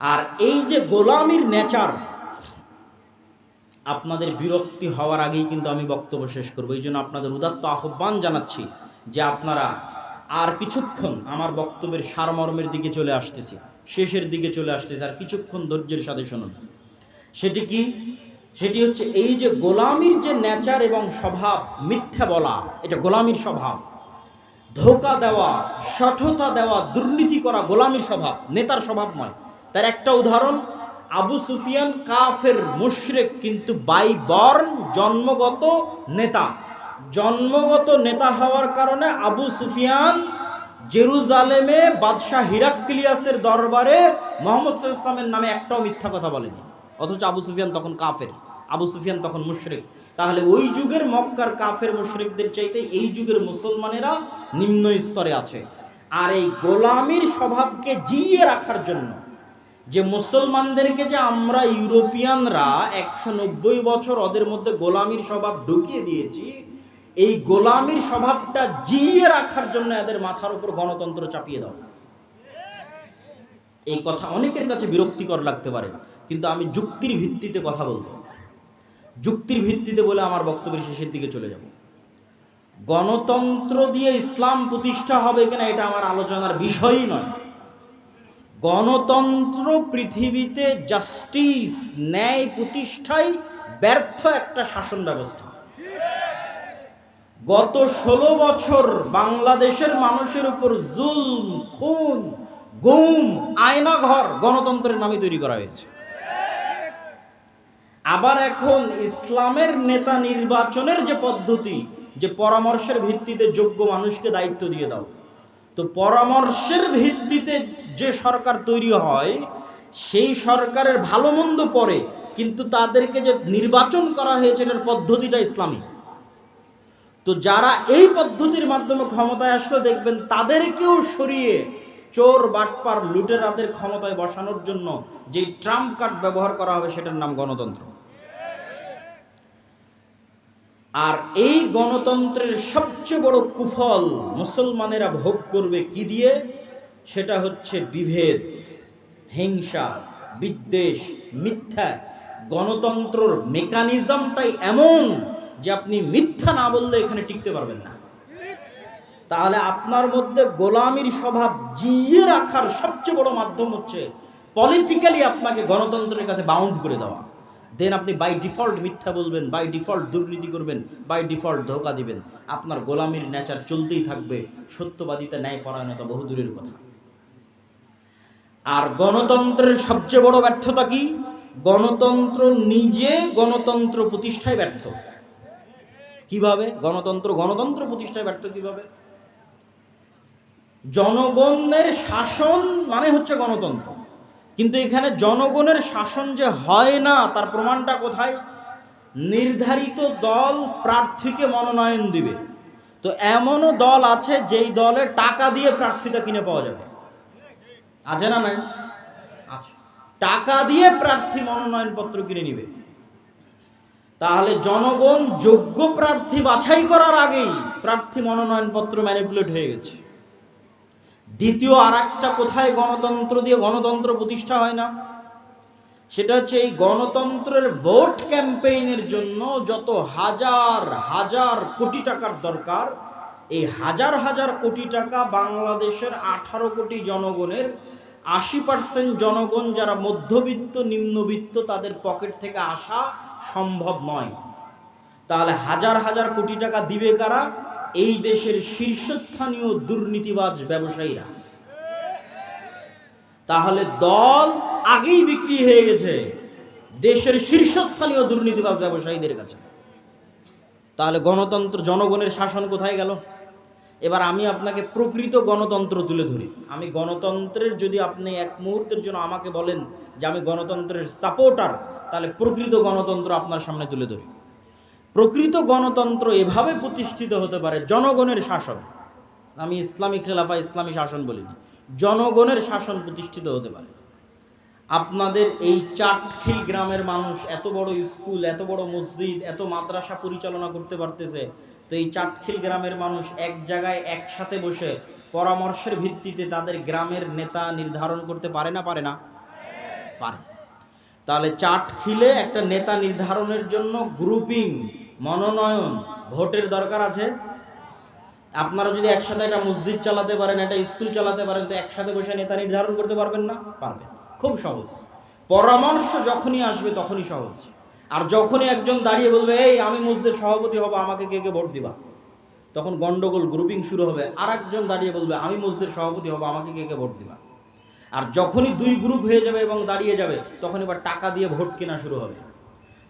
আর এই যে গোলামির নেচার, আপনাদের বিরক্তি হওয়ার আগেই কিন্তু আমি বক্তব্য শেষ করব। এই জন্য আপনাদের উদাত্ত আহ্বান জানাচ্ছি যে আপনারা আর কিছুক্ষণ আমার বক্তব্যের সারমর্মের দিকে চলে আসতেছি, শেষের দিকে চলে আসতেছি, আর কিছুক্ষণ ধৈর্যের সাথে শুনুন। সেটি কি? সেটি হচ্ছে এই যে গোলামির যে নেচার এবং স্বভাব, মিথ্যা বলা, এটা গোলামির স্বভাব। ধোকা দেওয়া, সঠতা দেওয়া, দুর্নীতি করা গোলামির স্বভাব, নেতার স্বভাব নয়। তার একটা উদাহরণ, আবু সুফিয়ান কাফের মুশরেক কিন্তু বাই বর্ন জন্মগত নেতা। জন্মগত নেতা হওয়ার কারণে আবু সুফিয়ান জেরুজালেমে বাদশাহ হিরাক্লিয়াসের দরবারে মোহাম্মদ ইসলামের নামে একটাও মিথ্যা কথা বলেনি। অথচ আবু সুফিয়ান তখন কাফের, আবু সুফিয়ান তখন মুশরেক। তাহলে ওই যুগের মক্কার কাফের মুশরিকদের চাইতে এই যুগের মুসলমানেরা নিম্ন স্তরে আছে। আর এই গোলামির স্বভাবকে জিয়ে রাখার জন্য যে মুসলমানদেরকে যে আমরা ইউরোপিয়ানরা একশো নব্বই বছর ওদের মধ্যে গোলামির স্বভাব ঢুকিয়ে দিয়েছি, এই গোলামির স্বভাবটা জিইয়ে রাখার জন্য এদের মাথার উপর গণতন্ত্র চাপিয়ে দাও। এই কথা অনেকের কাছে বিরক্তিকর লাগতে পারে, কিন্তু আমি যুক্তির ভিত্তিতে কথা বলব। যুক্তির ভিত্তিতে বলে আমার বক্তব্যের শেষের দিকে চলে যাব। গণতন্ত্র দিয়ে ইসলাম প্রতিষ্ঠা হবে কিনা এটা আমার আলোচনার বিষয়ই নয়। গণতন্ত্র পৃথিবীতে জাস্টিস ন্যায় প্রতিষ্ঠায় ব্যর্থ একটা শাসন ব্যবস্থা। গত ষোলো বছর বাংলাদেশের মানুষের উপর জুলম, খুন, গুম, আয়নাঘর গণতন্ত্রের নামে তৈরি করা হয়েছে। আবার এখন ইসলামের নেতা নির্বাচনের যে পদ্ধতি, যে পরামর্শের ভিত্তিতে যোগ্য মানুষকে দায়িত্ব দিয়ে দাও। তো পরামর্শের ভিত্তিতে যে সরকার তৈরি হয়, সেই সরকারের ভালো মন্দ পরে কিন্তু তাদেরকে যে নির্বাচন করা হয়েছে এটার পদ্ধতিটা ইসলামী। তো যারা এই পদ্ধতির মাধ্যমে ক্ষমতায় আসলো, দেখবেন তাদেরকেও সরিয়ে চোর, বাটপার, লুটেরাদের ক্ষমতায় বসানোর জন্য যে ট্রাম্প কার্ড ব্যবহার করা হবে, সেটার নাম গণতন্ত্র। আর এই গণতন্ত্রের সবচেয়ে বড় কুফল মুসলমানেরা ভোগ করবে কি দিয়ে? সেটা হচ্ছে বিভেদ, হিংসা, বিদ্বেষ, মিথ্যা। গণতন্ত্রর মেকানিজমটাই এমন যে আপনি মিথ্যা না বললে এখানে টিকতে পারবেন না। তাহলে আপনার মধ্যে গোলামির স্বভাব জিয়ে রাখার সবচেয়ে বড় মাধ্যম হচ্ছে পলিটিক্যালি আপনাকে গণতন্ত্রের কাছে বাউন্ড করে দেওয়া। দেন আপনি বাই ডিফল্ট মিথ্যা বলবেন বাই ডিফল্ট দুর্নীতি করবেন বাই ডিফল্ট ধোকা দিবেন। আপনার গোলামির নেচার চলতেই থাকবে। সত্যবাদিতা ন্যায় পরায়ণতা বহুদূরের কথা। আর গণতন্ত্রের সবচেয়ে বড় ব্যর্থতা কি? গণতন্ত্র নিজে গণতন্ত্র প্রতিষ্ঠায় ব্যর্থ। কীভাবে? গণতন্ত্র গণতন্ত্র প্রতিষ্ঠায় ব্যর্থ কীভাবে? জনগণের শাসন মানে হচ্ছে গণতন্ত্র। কিন্তু এখানে জনগণের শাসন যে হয় না, তার প্রমাণটা কোথায়? নির্ধারিত দল প্রার্থীকে মনোনয়ন দিবে। তো এমনও দল আছে যেই দলে টাকা দিয়ে প্রার্থীটা কিনে পাওয়া যাবে। আছে না নাই? আছে। টাকা দিয়ে প্রার্থী মনোনয়নপত্র কিনে নিবে। তাহলে জনগণ যোগ্য প্রার্থী বাছাই করার আগেই প্রার্থী মনোনয়নপত্র ম্যানিপুলেট হয়ে গেছে। দ্বিতীয় আর একটা কোথায় গণতন্ত্র দিয়ে গণতন্ত্র প্রতিষ্ঠা হয় না? সেটা হচ্ছে এই গণতন্ত্রের ভোট ক্যাম্পেইনের জন্য যত হাজার হাজার কোটি টাকার দরকার, এই হাজার হাজার কোটি টাকা বাংলাদেশের আঠারো কোটি জনগণের আশি পার্সেন্ট জনগণ যারা মধ্যবিত্ত, নিম্নবিত্ত, তাদের পকেট থেকে আসা সম্ভব নয়। তাহলে হাজার হাজার কোটি টাকা দিবে কারা? এই দেশের শীর্ষস্থানীয় দুর্নীতিবাজ ব্যবসায়ীরা। তাহলে দল আগেই বিক্রি হয়ে গেছে দেশের শীর্ষস্থানীয় দুর্নীতিবাজ ব্যবসায়ীদের কাছে। তাহলে গণতন্ত্র জনগণের শাসন কোথায় গেল? এবার আমি আপনাকে প্রকৃত গণতন্ত্র তুলে ধরি। আমি গণতন্ত্রের যদি আপনি এক মুহূর্তের জন্য আমাকে বলেন যে আমি গণতন্ত্রের সাপোর্টার তাহলে প্রকৃত গণতন্ত্র আপনার সামনে তুলে ধরি। প্রকৃত গণতন্ত্র এভাবে প্রতিষ্ঠিত হতে পারে, জনগণের শাসন। আমি ইসলামী খেলাফা, ইসলামী শাসন বলিনি জনগণের শাসন প্রতিষ্ঠিত হতে পারে। আপনাদের এই চাটখিল গ্রামের মানুষ এত বড় স্কুল, এত বড় মসজিদ, এত মাদ্রাসা পরিচালনা করতে পারতেছে তো এই চাটখিল গ্রামের মানুষ এক জায়গায় একসাথে বসে পরামর্শের ভিত্তিতে তাদের গ্রামের নেতা নির্ধারণ করতে পারে না পারে না? পারে। তাহলে চাটখিলে একটা নেতা নির্ধারণের জন্য গ্রুপিং মনোনয়ন, ভোটের দরকার আছে? আপনারা যদি একসাথে একটা মসজিদ চালাতে পারেন, একটা স্কুল চালাতে পারেন, তো একসাথে বসে নেতা নির্ধারণ করতে পারবেন না? পারবেন। খুব সহজ। পরামর্শ যখনই আসবে তখনই সহজ। আর যখনই একজন দাঁড়িয়ে বলবে, এই, আমি মসজিদের সভাপতি হব, আমাকে কে কে ভোট দিবা? তখন গন্ডগোল গ্রুপিং শুরু হবে। আর একজন দাঁড়িয়ে বলবে, আমি মসজিদের সভাপতি হব, আমাকে কে কে ভোট দিবা? আর যখনই দুই গ্রুপ হয়ে যাবে এবং দাঁড়িয়ে যাবে, তখন এবার টাকা দিয়ে ভোট কেনা শুরু হবে।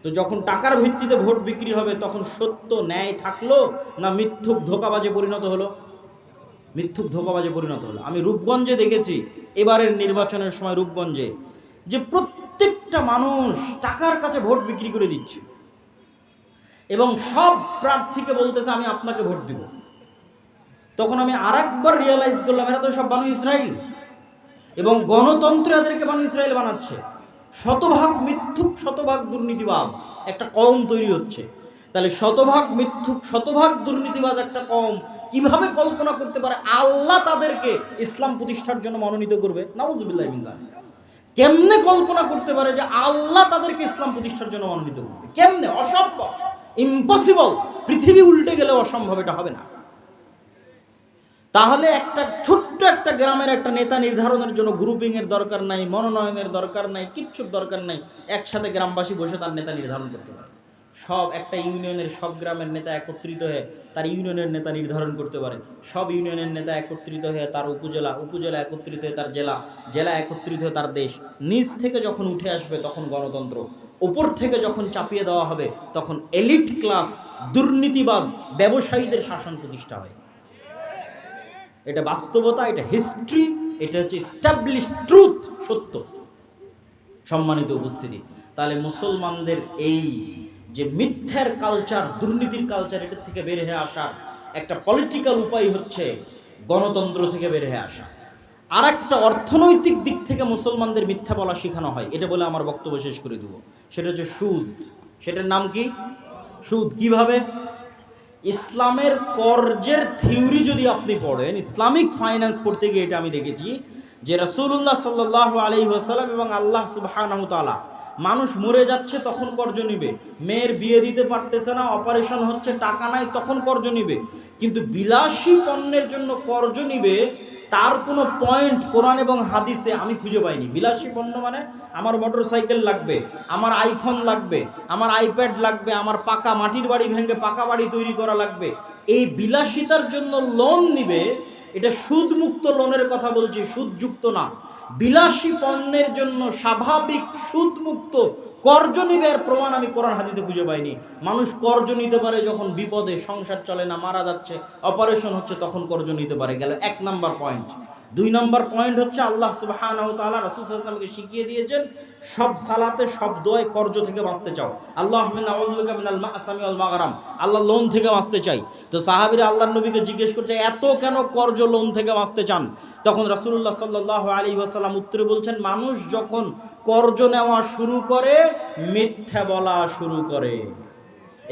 তো যখন টাকার ভিত্তিতে ভোট বিক্রি হবে, তখন সত্য ন্যায় থাকল না মিথ্যুক ধোকাবাজে পরিণত হলো? মিথ্যুক ধোকাবাজে পরিণত হলো। আমি রূপগঞ্জে দেখেছি, এবারের নির্বাচনের সময় রূপগঞ্জে, যে প্রত্যেকটা মানুষ টাকার কাছে ভোট বিক্রি করে দিচ্ছে। এবং সব প্রার্থীকে বলতেছে, আমি আপনাকে ভোট দিব। তখন আমি আর একবার রিয়েলাইজ করলাম, এরা তো সব বানু ইসরায়েল এবং গণতন্ত্র এদেরকে বানু ইসরায়েল বানাচ্ছে। শতভাগ মিথ্যুক, শতভাগ দুর্নীতিবাজ একটা কম তৈরি হচ্ছে। তাহলে শতভাগ মিথ্যুক, শতভাগ দুর্নীতিবাজ একটা কম কীভাবে কল্পনা করতে পারে? আল্লাহ তাদেরকে ইসলাম প্রতিষ্ঠার জন্য মনোনীত করবে। নাউজুবিল্লাহ জালিক। কেমনে কল্পনা করতে পারে যে আল্লাহ তাদেরকে ইসলাম প্রতিষ্ঠার জন্য মনোনীত করবে? কেমনে? অসম্ভব। ইম্পসিবল পৃথিবী উল্টে গেলে অসম্ভব এটা হবে না। তাহলে একটা ছোট্ট একটা গ্রামের একটা নেতা নির্ধারণের জন্য গ্রুপিংয়ের দরকার নাই, মনোনয়নের দরকার নাই, কিচ্ছুর দরকার নাই, একসাথে গ্রামবাসী বসে তার নেতা নির্ধারণ করতে পারে সব একটা ইউনিয়নের সব গ্রামের নেতা একত্রিত হয়ে তার ইউনিয়নের নেতা নির্ধারণ করতে পারে। সব ইউনিয়নের নেতা একত্রিত হয়ে তার উপজেলা উপজেলা একত্রিত হয়ে তার জেলা জেলা একত্রিত হয়ে তার দেশ। নিচ থেকে যখন উঠে আসবে তখন গণতন্ত্র। উপর থেকে যখন চাপিয়ে দেওয়া হবে তখন এলিট ক্লাস দুর্নীতিবাজ ব্যবসায়ীদের শাসন প্রতিষ্ঠা হয়। এটা বাস্তবতা, এটা হিস্ট্রি এটা হচ্ছে স্টাবলিশ ট্রুথ সত্য। সম্মানিত উপস্থিতি। তাহলে মুসলমানদের এই যে মিথ্যার কালচার দুর্নীতির কালচার এটার থেকে বের হয়ে আসার একটা পলিটিক্যাল উপায় হচ্ছে গণতন্ত্র থেকে বের হয়ে আসা। আর একটা অর্থনৈতিক দিক থেকে মুসলমানদের মিথ্যা বলা শেখানো হয়, এটা বলে আমার বক্তব্য শেষ করে দেবো। সেটা হচ্ছে সুদ। সেটার নাম কি? সুদ কীভাবে? ইসলামের কর্জের থিওরি যদি আপনি পড়েন, ইসলামিক ফাইন্যান্স পড়তে গিয়ে এটা আমি দেখেছি যে রসুল্লাহ সাল্লাহ আলি ওয়াসাল্লাম এবং আল্লাহ সুবাহ মানুষ মরে যাচ্ছে, তখন কর্জ নিবে। মেয়ের বিয়ে দিতে পারতেছে না, অপারেশন হচ্ছে, টাকা নাই, তখন কর্জ নিবে। কিন্তু বিলাসী পণ্যের জন্য কর্জ নিবে, তার কোনো পয়েন্ট কোরআন এবং হাদিসে আমি খুঁজে পাইনি। বিলাসী পণ্য মানে আমার মোটর সাইকেল লাগবে, আমার আইফোন লাগবে, আমার আইপ্যাড লাগবে, আমার পাকা মাটির বাড়ি ভেঙে পাকা বাড়ি তৈরি করা লাগবে। এই বিলাসিতার জন্য লোন নিবে, এটা সুদমুক্ত লোনের কথা বলছি, সুদযুক্ত না। বিলাসী পণ্যের জন্য স্বাভাবিক সুদমুক্ত কর্জ নিবে এর প্রমাণ আমি কোরআন হাদিসে খুঁজে পাইনি। মানুষ কর্জ নিতে পারে যখন বিপদে সংসার চলে না, মারা যাচ্ছে, অপারেশন হচ্ছে, তখন কর্জ নিতে পারে। গেল এক নাম্বার পয়েন্ট। দুই নম্বর পয়েন্ট হচ্ছে আল্লাহ সুবহানাহু তাআলা রাসূল সাল্লাল্লাহু আলাইহি ওয়াসাল্লামকে শিখিয়ে দিয়েছেন, সব সালাতে, সব দোয়ায় কর্জ থেকে বাঁচতে চাও। আল্লাহ ওয়াল মাগরাম। আল্লাহ লোন থেকে বাঁচতে চাই। তো সাহাবীরা আল্লাহর নবীকে জিজ্ঞেস করছে, এত কেন কর্জ লোন থেকে বাঁচতে চান? তখন রাসূলুল্লাহ সাল্লাল্লাহু আলাইহি ওয়াসাল্লাম উত্তরে বলছেন, মানুষ যখন কর্জ নেওয়া শুরু করে, মিথ্যা বলা শুরু করে।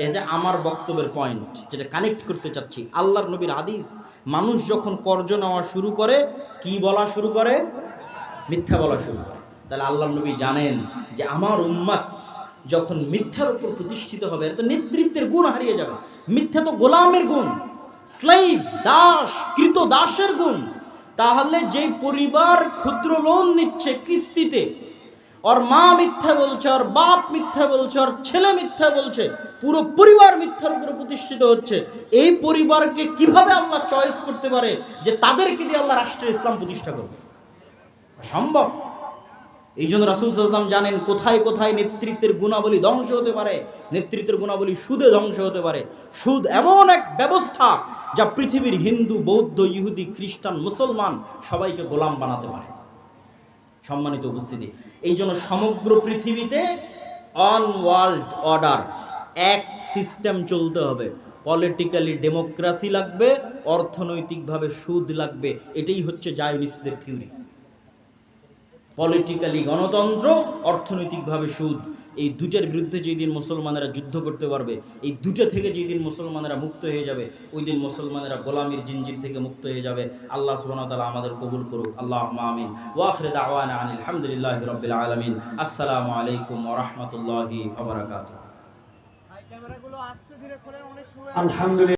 এই যে আমার বক্তব্যের পয়েন্ট যেটা কানেক্ট করতে চাচ্ছি, আল্লাহর নবীর হাদিস, মানুষ যখন কর্জ নেওয়া শুরু করে, কি বলা শুরু করে? মিথ্যা বলা শুরু করে। তাহলে আল্লাহর নবী জানেন যে আমার উম্মাত যখন মিথ্যার উপর প্রতিষ্ঠিত হবে তো নেতৃত্বের গুণ হারিয়ে যাবে। মিথ্যা তো গোলামের গুণ স্লাইভ দাস, কৃত দাসের গুণ। তাহলে যেই পরিবার ক্ষুদ্র লোন নিচ্ছে কিস্তিতে ওর মা মিথ্যা বলছে, ওর বাপ মিথ্যা বলছে, ওর ছেলে মিথ্যা বলছে, পুরো পরিবার মিথ্যার উপরে প্রতিষ্ঠিত হচ্ছে। এই পরিবারকে কীভাবে আল্লাহ চয়েস করতে পারে যে তাদেরকে দিয়ে আল্লাহ রাষ্ট্রের ইসলাম প্রতিষ্ঠা করবে? সম্ভব এই জন্য রাসুল সাল্লাম জানেন, কোথায় কোথায় নেতৃত্বের গুণাবলী ধ্বংস হতে পারে, নেতৃত্বের গুণাবলী সুদে ধ্বংস হতে পারে। সুদ এমন এক ব্যবস্থা যা পৃথিবীর হিন্দু, বৌদ্ধ, ইহুদি, খ্রিস্টান, মুসলমান সবাইকে গোলাম বানাতে পারে। সম্মানিত উপস্থিতি। এই জন্য সমগ্র পৃথিবীতে অন ওয়ার্ল্ড অর্ডার এক সিস্টেম চলতে হবে। পলিটিক্যালি ডেমোক্রাসি লাগবে, অর্থনৈতিকভাবে সুদ লাগবে, এটাই হচ্ছে জায়নিস্টদের থিওরি পলিটিক্যালি গণতন্ত্র, অর্থনৈতিকভাবে সুদ। এই দুটার বিরুদ্ধে যেই দিন মুসলমানেরা যুদ্ধ করতে পারবে এই দুটো থেকে যেই দিন মুসলমানেরা মুক্ত হয়ে যাবে ওই দিন মুসলমানেরা গোলামির জিঞ্জির থেকে মুক্ত হয়ে যাবে। আল্লাহ সুবহানাহু ওয়া তাআলা আমাদের কবুল করুক। আল্লাহ আমিন। ওয়া দাওয়ান দাওয়ানা আনিল হামদুলিল্লাহি রাব্বিল আলামিন। আসসালামু আলাইকুম ওয়া রাহমাতুল্লাহি ওয়া বারাকাতুহু। ধীরে করে অনেক সময় আলহামদুলিল্লাহ।